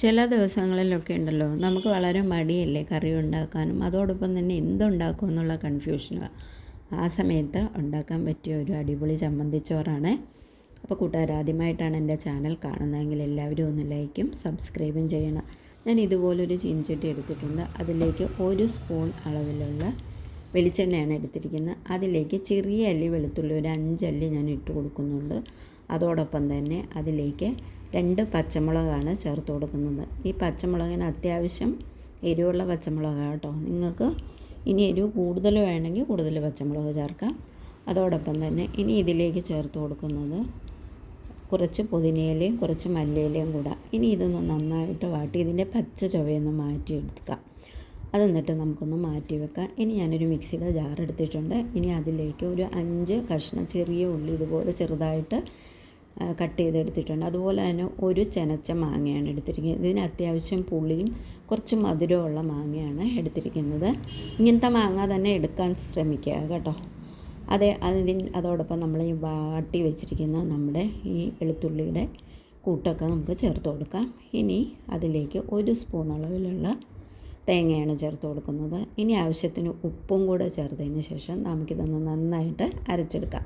ചില ദിവസങ്ങളിലൊക്കെ ഉണ്ടല്ലോ നമുക്ക് വളരെ മടിയല്ലേ കറി ഉണ്ടാക്കാനും? അതോടൊപ്പം തന്നെ എന്തുണ്ടാക്കും എന്നുള്ള കൺഫ്യൂഷനാണ് ആ സമയത്ത് ഉണ്ടാക്കാൻ പറ്റിയ ഒരു അടിപൊളി ചമ്മന്തിച്ചോറാണ്. അപ്പോൾ കൂട്ടുകാർ ആദ്യമായിട്ടാണ് എന്റെ ചാനൽ കാണുന്നതെങ്കിൽ എല്ലാവരും ഒന്ന് ലൈക്കും സബ്സ്ക്രൈബും ചെയ്യണം. ഞാൻ ഇതുപോലൊരു ചീനിച്ചട്ടി എടുത്തിട്ടുണ്ട്. അതിലേക്ക് ഒരു സ്പൂൺ അളവിലുള്ള വെളിച്ചെണ്ണയാണ് എടുത്തിരിക്കുന്നത്. അതിലേക്ക് ചെറിയ അല്ലി വെളുത്തുള്ളി ഒരു അഞ്ചല്ലി ഞാൻ ഇട്ട് കൊടുക്കുന്നുണ്ട് അതോടൊപ്പം തന്നെ അതിലേക്ക് രണ്ട് പച്ചമുളകാണ് ചേർത്ത് കൊടുക്കുന്നത്. ഈ പച്ചമുളകിന് അത്യാവശ്യം എരിവുള്ള പച്ചമുളകാണ് കേട്ടോ. നിങ്ങൾക്ക് ഇനി എരിവ് കൂടുതൽ വേണമെങ്കിൽ കൂടുതൽ പച്ചമുളക് ചേർക്കാം. അതോടൊപ്പം തന്നെ ഇനി ഇതിലേക്ക് ചേർത്ത് കൊടുക്കുന്നത് കുറച്ച് പുതിനയിലയും കുറച്ച് മല്ലിയിലയും കൂടെ. ഇനി ഇതൊന്ന് നന്നായിട്ട് വാട്ടി ഇതിന്റെ പച്ച ചുവയൊന്ന് മാറ്റിയെടുക്കാം. അത് എന്നിട്ട് നമുക്കൊന്ന് മാറ്റി വെക്കാം. ഇനി ഞാനൊരു മിക്സിയുടെ ജാർ എടുത്തിട്ടുണ്ട്. ഇനി അതിലേക്ക് ഒരു അഞ്ച് കഷ്ണം ചെറിയ ഉള്ളി ഇതുപോലെ ചെറുതായിട്ട് കട്ട് ചെയ്തെടുത്തിട്ടുണ്ട്. അതുപോലെ തന്നെ ഒരു ചെനച്ച മാങ്ങയാണ് എടുത്തിരിക്കുന്നത്. ഇതിന് അത്യാവശ്യം പുളിയും കുറച്ച് മധുരമുള്ള മാങ്ങയാണ് എടുത്തിരിക്കുന്നത്. ഇങ്ങനത്തെ മാങ്ങ തന്നെ എടുക്കാൻ ശ്രമിക്കുക കേട്ടോ. അതെ അതിൽ അതോടൊപ്പം നമ്മൾ ഈ വാട്ടി വെച്ചിരിക്കുന്ന നമ്മുടെ ഈ വെളുത്തുള്ളിയുടെ കൂട്ടൊക്കെ നമുക്ക് ചേർത്ത് കൊടുക്കാം. ഇനി അതിലേക്ക് ഒരു സ്പൂൺ അളവിലുള്ള തേങ്ങയാണ് ചേർത്ത് കൊടുക്കുന്നത്. ഇനി ആവശ്യത്തിന് ഉപ്പും കൂടെ ചേർത്തതിന് ശേഷം നമുക്കിതൊന്ന് നന്നായിട്ട് അരച്ചെടുക്കാം.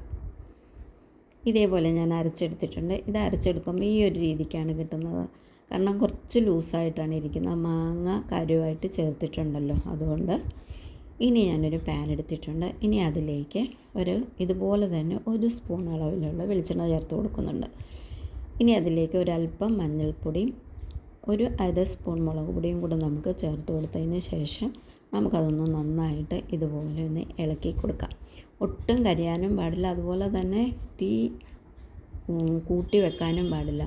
ഇതേപോലെ ഞാൻ അരച്ചെടുത്തിട്ടുണ്ട്. ഇത് അരച്ചെടുക്കുമ്പോൾ ഈ ഒരു രീതിക്കാണ് കിട്ടുന്നത്. കാരണം കുറച്ച് ലൂസായിട്ടാണ് ഇരിക്കുന്നത്. മാങ്ങ കരുവായിട്ട് ചേർത്തിട്ടുണ്ടല്ലോ. അതുകൊണ്ട് ഇനി ഞാനൊരു പാൻ എടുത്തിട്ടുണ്ട്. ഇനി അതിലേക്ക് ഒരു ഇതുപോലെ തന്നെ ഒരു സ്പൂൺ അളവിലുള്ള വെളിച്ചെണ്ണ ചേർത്ത് കൊടുക്കുന്നുണ്ട്. ഇനി അതിലേക്ക് ഒരല്പം മഞ്ഞൾപ്പൊടിയും ഒരു അര സ്പൂൺ മുളക് പൊടിയും കൂടെ നമുക്ക് ചേർത്ത് കൊടുത്തതിന് ശേഷം നമുക്കതൊന്ന് നന്നായിട്ട് ഇതുപോലെ ഒന്ന് ഇളക്കി കൊടുക്കാം. ഒട്ടും കരിയാനും പാടില്ല. അതുപോലെ തന്നെ തീ കൂട്ടി വെക്കാനും പാടില്ല.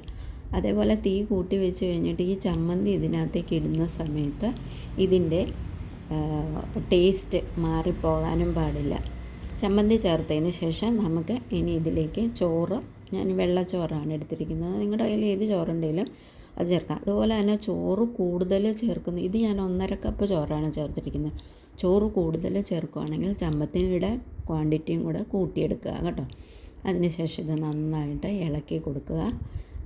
അതേപോലെ തീ കൂട്ടി വെച്ച് കഴിഞ്ഞിട്ട് ഈ ചമ്മന്തി ഇതിനകത്തേക്ക് ഇടുന്ന സമയത്ത് ഇതിന്റെ ടേസ്റ്റ് മാറിപ്പോകാനും പാടില്ല. ചമ്മന്തി ചേർത്തതിന് ശേഷം നമുക്ക് ഇനി ഇതിലേക്ക് ചോറ് ഞാൻ വെള്ളച്ചോറാണ് എടുത്തിരിക്കുന്നത്. നിങ്ങളുടെ കയ്യിൽ ഏത് ചോറുണ്ടെങ്കിലും അത് ചേർക്കാം. അതുപോലെ തന്നെ ചോറ് കൂടുതൽ ചേർക്കുന്ന ഇത് ഞാൻ ഒന്നര കപ്പ് ചോറാണ് ചേർത്തിരിക്കുന്നത്. ചോറ് കൂടുതൽ ചേർക്കുകയാണെങ്കിൽ ചമ്മന്തിയുടെ ക്വാണ്ടിറ്റിയും കൂടെ കൂട്ടിയെടുക്കുക കേട്ടോ. അതിനുശേഷം ഇത് നന്നായിട്ട് ഇളക്കി കൊടുക്കുക.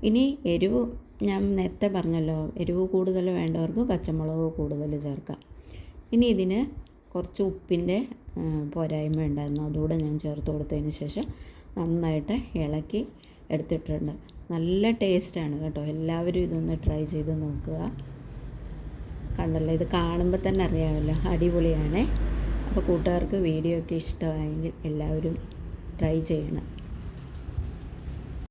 ഇനി എരിവ് ഞാൻ നേരത്തെ പറഞ്ഞല്ലോ എരിവ് കൂടുതൽ വേണ്ടവർക്ക് പച്ചമുളക് കൂടുതൽ ചേർക്കാം. ഇനി ഇതിന് കുറച്ച് ഉപ്പിന്റെ പോരായ്മ ഉണ്ടായിരുന്നു. അതുകൂടെ ഞാൻ ചേർത്ത് കൊടുത്തതിന് ശേഷം നന്നായിട്ട് ഇളക്കി എടുത്തിട്ടുണ്ട്. നല്ല ടേസ്റ്റാണ് കേട്ടോ. എല്ലാവരും ഇതൊന്ന് ട്രൈ ചെയ്ത് നോക്കുക. കണ്ടല്ലോ ഇത് കാണുമ്പോൾ തന്നെ അറിയാമല്ലോ അടിപൊളിയാണേ. അപ്പോൾ കൂട്ടുകാർക്ക് വീഡിയോ ഒക്കെ ഇഷ്ടമായെങ്കിൽ എല്ലാവരും ട്രൈ ചെയ്യണം.